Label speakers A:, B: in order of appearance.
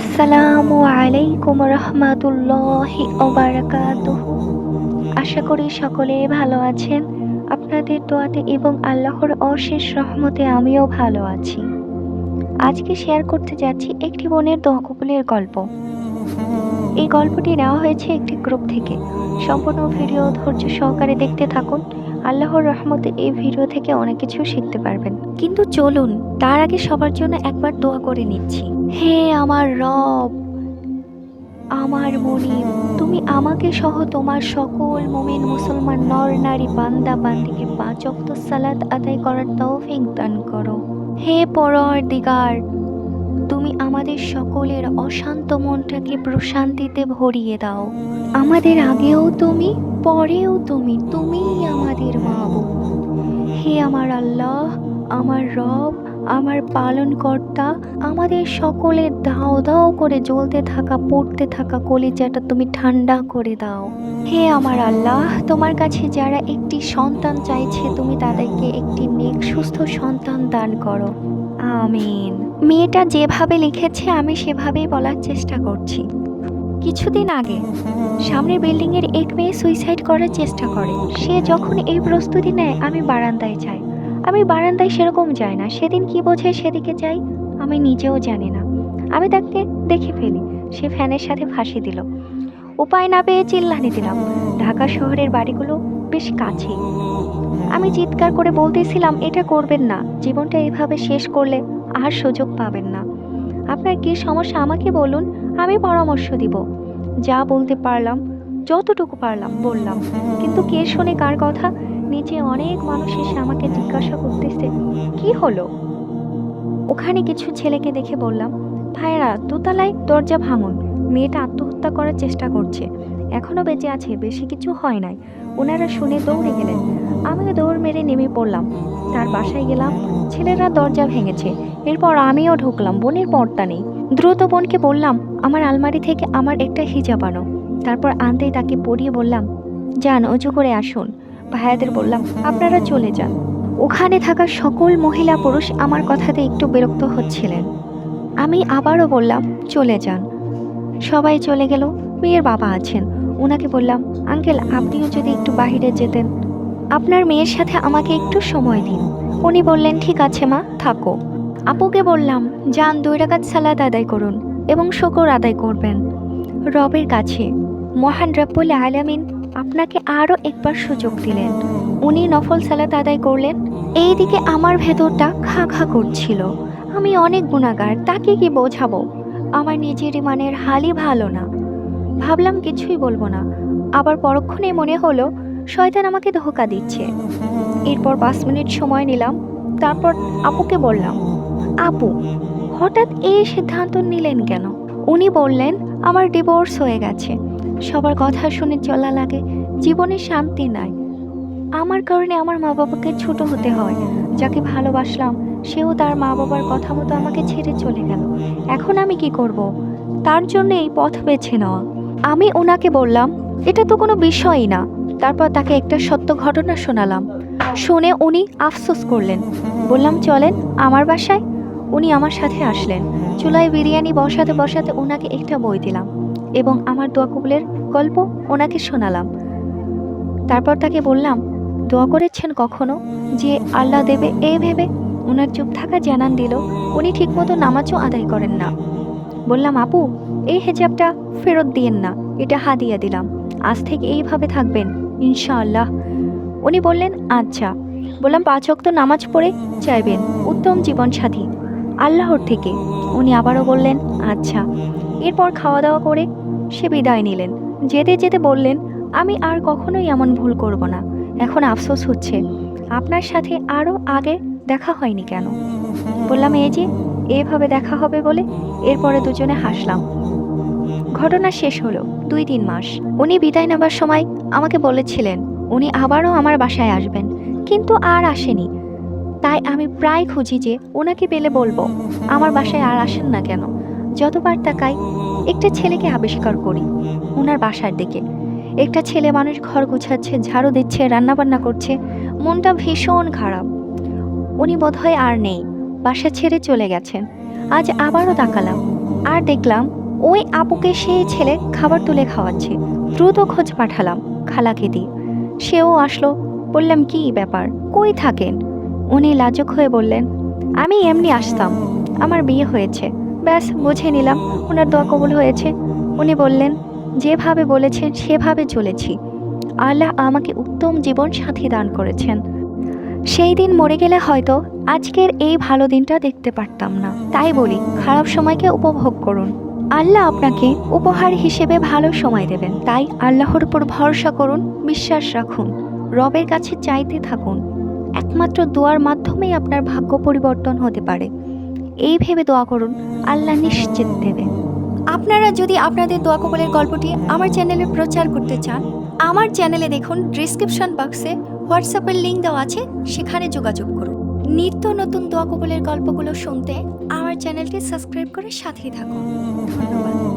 A: আসসালামু আলাইকুম রহমাতুল্লাহি ওবারাকাতুহু আশা করি সকলে ভালো আছেন। আপনাদের দোয়াতে এবং আল্লাহর অশেষ রহমতে আমিও ভালো আছি। আজকে শেয়ার করতে যাচ্ছি একটি বোনের দোয়া কবুলের গল্প। এই গল্পটি নেওয়া হয়েছে একটি গ্রুপ থেকে। সম্পূর্ণ ভিডিও ধৈর্য সহকারে দেখতে থাকুন। আল্লাহর রহমতে এই ভিডিও থেকে অনেক কিছু শিখতে পারবেন। কিন্তু চলুন তার আগে সবার জন্য একবার দোয়া করে নিচ্ছি। হে আমার রব আমার মনিব তুমি আমাকে সহ তোমার সকল মোমেন মুসলমান নর নারী বান্দা বান্দিকে পাঁচ অক্ত সালাত আদায় করার তৌফিক দান করো। হে পরর দিগার তুমি আমাদের সকলের অশান্ত মনটাকে প্রশান্তিতে ভরিয়ে দাও। আমাদের আগেও তুমি, পরেও তুমি, তুমিই আমাদের মাবুদ হে আমার আল্লাহ, আমার রব, আমার পালনকর্তা, আমাদের সকলের দাও দাও করে জ্বলতে থাকা, পড়তে থাকা কলিজাটা তুমি ঠান্ডা করে দাও। হে আমার আল্লাহ, তোমার কাছে যারা একটি সন্তান চাইছে, তুমি তাদেরকে একটি নেক সুস্থ সন্তান দান করো। আমিন। মেয়েটা যেভাবে লিখেছে, আমি সেভাবেই বলার চেষ্টা করছি। কিছুদিন আগে সামনের বিল্ডিং এর এক মেয়ে সুইসাইড করার চেষ্টা করে। সে যখন এই প্রস্তুতি নেয়, আমি বারান্দায় যাই। আমি বারান্দায় সেরকম যাই না। সেদিন কি বোঝে, সেদিকে যাই, আমি নিজেও জানি না। আমি তাকে দেখে ফেলি। সে ফ্যানের সাথে ফাঁসি দিল। উপায় না পেয়ে চিল্লানি দিলাম। ঢাকা শহরের বাড়িগুলো বেশ কাছে আমি চিৎকার করে বলতেছিলাম, এটা করবেন না। জীবনটা এভাবে শেষ করলে আর সুযোগ পাবেন না। আপনার কি সমস্যা আমাকে বলুন, আমি পরামর্শ দিব। যা বলতে পারলাম, যতটুকু পারলাম বললাম। কিন্তু কে শোনে কার কথা? নিচে অনেক মানুষ এসে আমাকে জিজ্ঞাসা করতেছে, কি হলো? ওখানে কিছু ছেলেকে দেখে বললাম ভাইরা দোতলায় দরজা ভাঙুন। মেয়েটা আত্মহত্যা করার চেষ্টা করছে। এখনও বেঁচে আছে, বেশি কিছু হয় নাই। ওনারা শুনে দৌড়ে গেলেন। আমিও দৌড় মেরে নেমে পড়লাম। তার বাসায় গেলাম। ছেলেরা দরজা ভেঙেছে। এরপর আমিও ঢুকলাম, বোনের পর্দা নেই। দ্রুত বোনকে বললাম, আমার আলমারি থেকে আমার একটা হিজাব আনো। তারপর আনতেই তাকে পরিয়ে বললাম, যান, অজু করে আসুন। ভাইয়াদের বললাম, আপনারা চলে যান। ওখানে থাকা সকল মহিলা পুরুষ আমার কথাতে একটু বিরক্ত হচ্ছিলেন। আমি আবারও বললাম, চলে যান। সবাই চলে গেল, মেয়ের বাবা আছেন। ওনাকে বললাম, আঙ্কেল, আপনিও যদি একটু বাইরে যেতেন। আপনার মেয়ের সাথে আমাকে একটু সময় দিন। উনি বললেন, ঠিক আছে মা, থাকো। আপুকে বললাম, যান দুই সালাদ আদায় করুন এবং শকর আদায় করবেন। রবের কাছে, মহান রব্বুল আলামিন আপনাকে আরও একবার সুযোগ দিলেন। উনি নফল সালাত আদায় করলেন। এইদিকে আমার ভেতরটা খা খা করছিল। আমি অনেক গুণাগার, তাকে কি বোঝাবো? আমার নিজের ইমানের হালই ভালো না। ভাবলাম কিছুই বলব না। আবার পরক্ষণে মনে হলো, শয়তান আমাকে ধোকা দিচ্ছে। এরপর পাঁচ মিনিট সময় নিলাম, তারপর আপুকে বললাম, আপু, হঠাৎ এই সিদ্ধান্ত নিলেন কেন? উনি বললেন, আমার ডিভোর্স হয়ে গেছে। সবার কথা শুনে চলা লাগে, জীবনে শান্তি নাই। আমার কারণে আমার মা বাবাকে ছোট হতে হয়। যাকে ভালোবাসলাম, সেও তার মা বাবার কথা মতো আমাকে ছেড়ে চলে গেল। এখন আমি কি করব? তার জন্য এই পথ বেছে নেওয়া। আমি ওনাকে বললাম, এটা তো কোনো বিষয়ই না। তারপর তাকে একটা সত্য ঘটনা শোনালাম। শুনে উনি আফসোস করলেন। বললাম, চলেন আমার বাসায়। উনি আমার সাথে আসলেন। চুলায় বিরিয়ানি বসাতে বসাতে ওনাকে একটা বই দিলাম এবং আমার দোয়া কবুলের গল্প ওনাকে শোনালাম। তারপর তাকে বললাম, দোয়া করেছেন কখনো যে আল্লাহ দেবে এ ভেবে? ওনার চুপ থাকা জানান দিল, উনি ঠিকমতো নামাজও আদায় করেন না। বললাম, আপু এই হেজাবটা ফেরত দিয়েন না, এটা হাদিয়া দিলাম। আজ থেকে এইভাবে থাকবেন, ইনশাআল্লাহ। উনি বললেন আচ্ছা। বললাম, পাঁচ অক্ত নামাজ পড়ে চাইবেন উত্তম জীবনসাথী। আল্লাহর থেকে। উনি আবারও বললেন আচ্ছা। এরপর খাওয়া দাওয়া করে সে বিদায় নিলেন। যেতে যেতে বললেন, আমি আর কখনোই এমন ভুল করব না। এখন আফসোস হচ্ছে। আপনার সাথে আরও আগে দেখা হয়নি কেন? বললাম এই যে এভাবে দেখা হবে বলে এরপরে দুজনে হাসলাম। ঘটনা শেষ হলো দুই তিন মাস। উনি বিদায় নেবার সময় আমাকে বলেছিলেন, উনি আবারও আমার বাসায় আসবেন। কিন্তু আর আসেনি। তাই আমি প্রায় খুঁজি যে ওনাকে পেলে বলব, আমার বাসায় আর আসেন না কেন? যতবার তাকাই, একটা ছেলেকে আবিষ্কার করি ওনার বাসার দিকে। একটা ছেলে মানুষ ঘর গুছাচ্ছে, ঝাড়ু দিচ্ছে, রান্নাবান্না করছে, মনটা ভীষণ খারাপ। উনি বোধহয় আর নেই। বাসা ছেড়ে চলে গেছেন। আজ আবারও তাকালাম। আর দেখলাম, ওই আপুকে সেই ছেলে খাবার তুলে খাওয়াচ্ছে। দ্রুত খোঁজ পাঠালাম খালাকে দিয়ে সেও আসলো, বললাম, কি ব্যাপার? কই থাকেন? উনি লাজুক হয়ে বললেন, আমি এমনি আসতাম। আমার বিয়ে হয়েছে। ব্যাস, বুঝে নিলাম ওনার দোয়া কবুল হয়েছে। উনি বললেন, যেভাবে বলেছেন, সেভাবে চলেছি। আল্লাহ আমাকে উত্তম জীবন সাথী দান করেছেন। সেই দিন মরে গেলে হয়তো আজকের এই ভালো দিনটা দেখতে পারতাম না। তাই বলি, খারাপ সময়কে উপভোগ করুন। আল্লাহ আপনাকে উপহার হিসেবে ভালো সময় দেবেন। তাই আল্লাহর উপর ভরসা করুন, বিশ্বাস রাখুন, রবের কাছে চাইতে থাকুন। একমাত্র দোয়ার মাধ্যমেই আপনার ভাগ্য পরিবর্তন হতে পারে। এই ভেবে দোয়া করুন, আল্লাহ নিশ্চিত দেবে। আপনারা যদি আপনাদের দোয়া কবলের গল্পটি আমার চ্যানেলে প্রচার করতে চান আমার চ্যানেলে দেখুন ডিসক্রিপশন বক্সে হোয়াটসঅ্যাপের লিঙ্ক দেওয়া আছে, সেখানে যোগাযোগ করুন। নিত্য নতুন দোয়া কবলের গল্পগুলো শুনতে আমার চ্যানেলটি সাবস্ক্রাইব করে সাথেই থাকুন। ধন্যবাদ।